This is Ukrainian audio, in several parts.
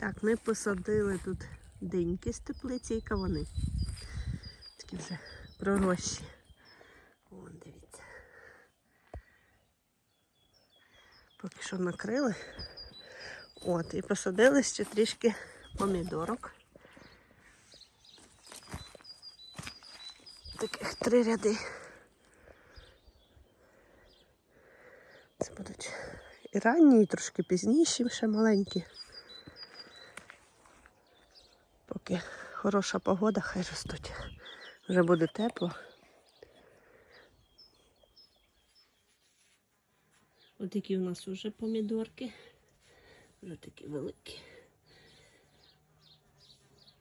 Так, ми посадили тут диньки з теплиці і кавуни. Такі вже пророщі. Вон, дивіться. Поки що накрили. От, і посадили ще трішки помідорок. Таких три ряди. Це будуть і ранні, і трошки пізніші, ще маленькі. Поки хороша погода, хай ростуть. Вже буде тепло. Ось такі у нас вже помідорки. Вже такі великі.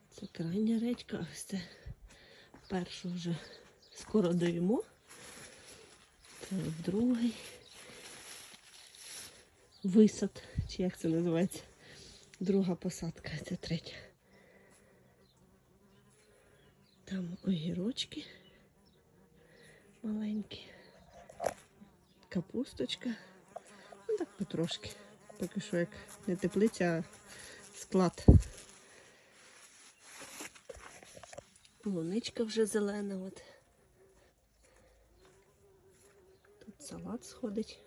Це крайня редька, ось це першу вже скоро доїмо. Це другий висад, чи як це називається? Друга посадка, це третя. Там огірочки маленькі, капусточка. Ну так потрошки. Поки що як не теплиця, а склад. Полуничка вже зелена. От. Тут салат сходить.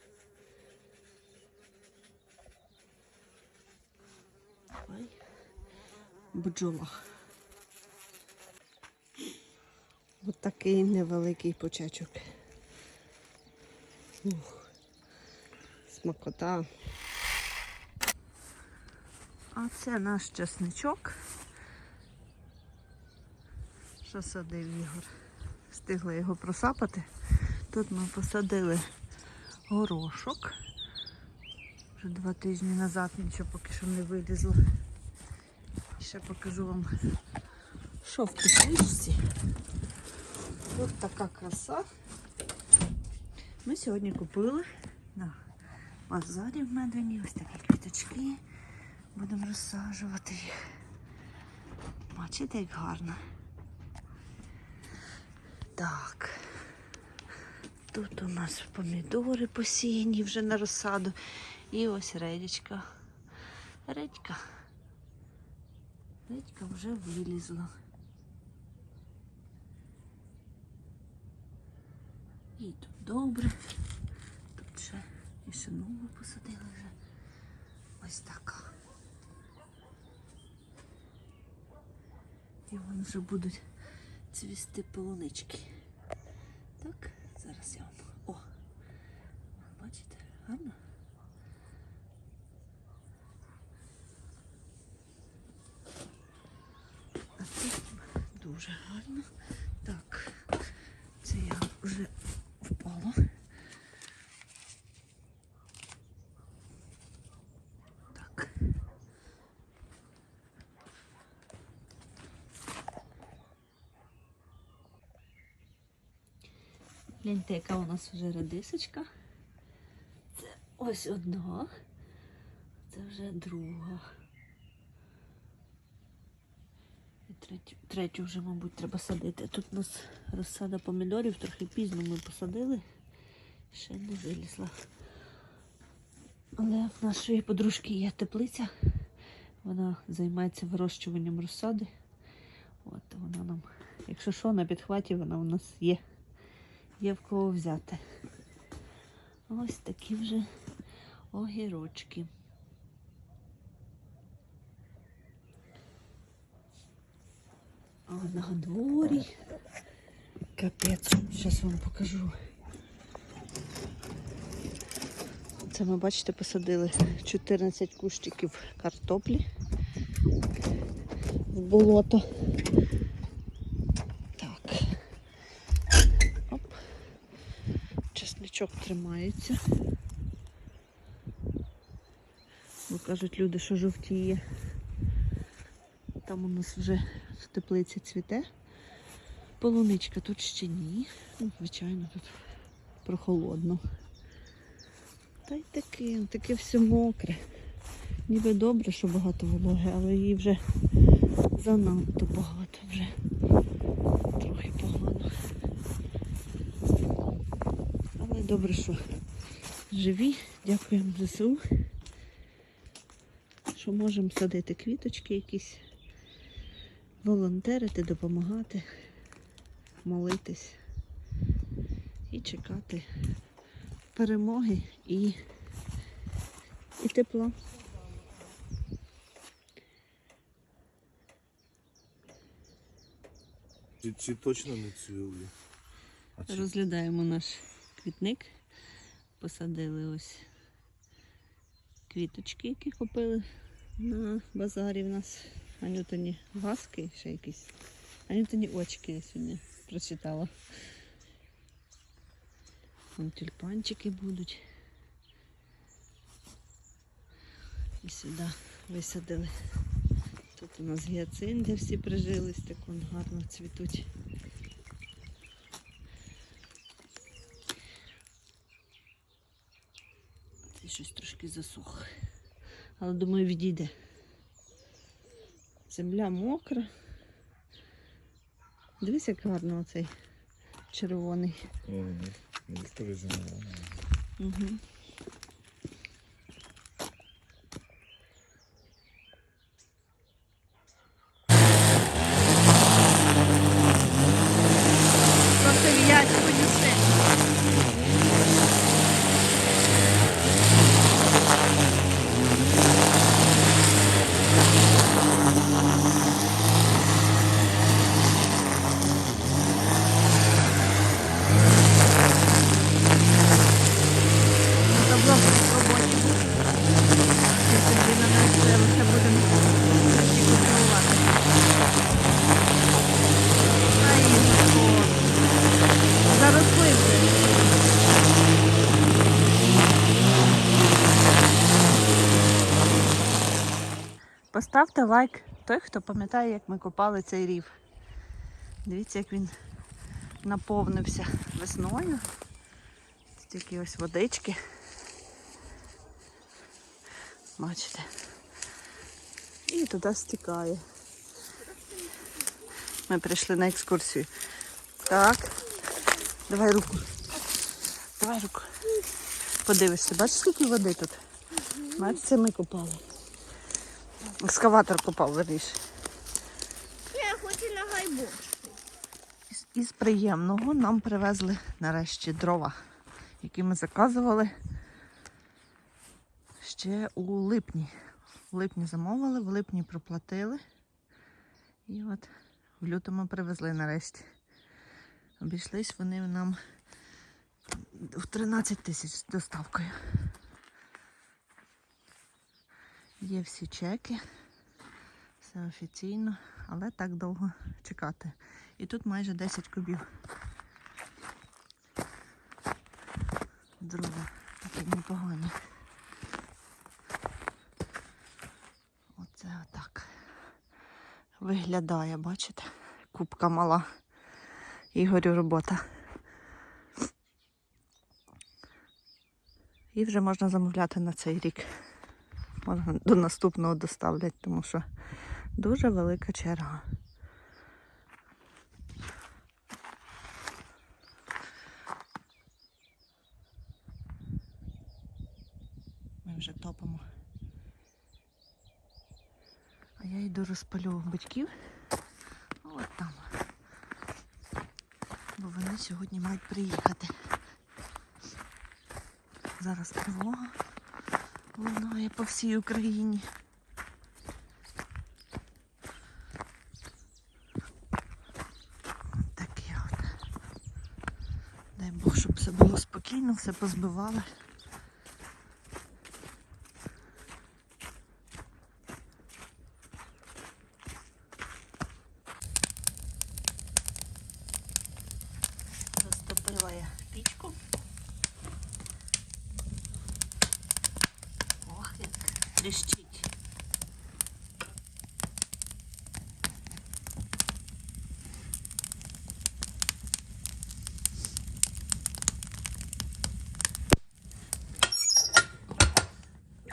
Ой. Бджола. Ось такий невеликий почечок. Ух, смакота. А це наш часничок. Що садив Ігор? Встигли його просапати. Тут ми посадили горошок. Вже два тижні назад нічого поки що не вилізло. І ще покажу вам, що в тепличці. Ось така краса. Ми сьогодні купили на базарі в Медвені ось такі квіточки. Будемо розсаджувати їх. Бачите, як гарно. Так. Тут у нас помідори посіяні вже на розсаду. І ось редічка. Редька. Редька вже вилізла. І тут добре. Тут ще і ще нову посадили вже. Ось така. І вон вже будуть цвісти полунички. Так, зараз я вам. О! Бачите, гарно? А дуже гарно. Так, це я вже впала. Так. Гляньте, яка у нас вже радисочка. Це ось одна. Це вже друга. І третю, третю вже, мабуть, треба садити. Тут у нас розсада помідорів, трохи пізно ми посадили. Ще не вилізла. Але в нашої подружки є теплиця. Вона займається вирощуванням розсади. От вона нам, якщо що, на підхваті вона у нас є. Є в кого взяти. Ось такі вже огірочки. А на дворі капець. Зараз вам покажу. Це ми, бачите, посадили 14 кущиків картоплі в болото. Так. Оп. Чесничок тримається. Бо кажуть люди, що жовтіє. Там у нас вже в теплиці цвіте. Полуничка тут ще ні. Ну, звичайно, тут прохолодно. Та й таке, таке все мокре. Ніби добре, що багато вологи, але її вже занадто багато вже. Трохи погано. Добре, що живі. Дякуємо ЗСУ. Що що можемо садити квіточки якісь, волонтерити, допомагати, молитись і чекати перемоги і, і тепла. Чи, чи точно не цвіли? Розглядаємо наш квітник. Посадили ось квіточки, які купили на базарі в нас. Анютині глазки, ще якісь. Анютині очки я сьогодні прочитала. Вон тюльпанчики будуть. І сюди висадили. Тут у нас гіацинти всі прижились, так вон гарно цвітуть. Щось трошки засох. Але думаю, відійде. Земля мокра. Дивись, як гарно оцей червоний. Угу. Поставте лайк той, хто пам'ятає, як ми копали цей рів. Дивіться, як він наповнився весною. Стільки ось водички. Бачите. І туди стікає. Ми прийшли на екскурсію. Так. Давай руку. Давай руку. Подивишся, бачиш, скільки води тут? Бачиш, це ми копали. Екскаватор копав, верніше. Я хочу на гайбу. Із, із приємного нам привезли нарешті дрова, які ми заказували ще у липні. В липні замовили, в липні проплатили. І от в лютому привезли нарешті. Обійшлись вони нам в 13 тисяч з доставкою. Є всі чеки, все офіційно, але так довго чекати. І тут майже 10 кубів. Дрова такі непогані. Оце отак. Виглядає, бачите? Кубка мала. Ігорю робота. І вже можна замовляти на цей рік. Можна до наступного доставлять, тому що дуже велика черга. Ми вже топимо. А я йду розпалю батьків. От там. Бо вони сьогодні мають приїхати. Зараз тривога лунає по всій Україні. Таке от. Дай Бог, щоб все було спокійно, все позбивали. Розтопила я пічку. Ох, як тріщить.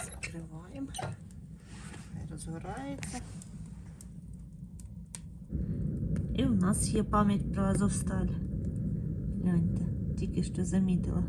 Закриваємо. Розгорається. І в нас є пам'ять про Азовсталь. Гляньте, тільки що замітила.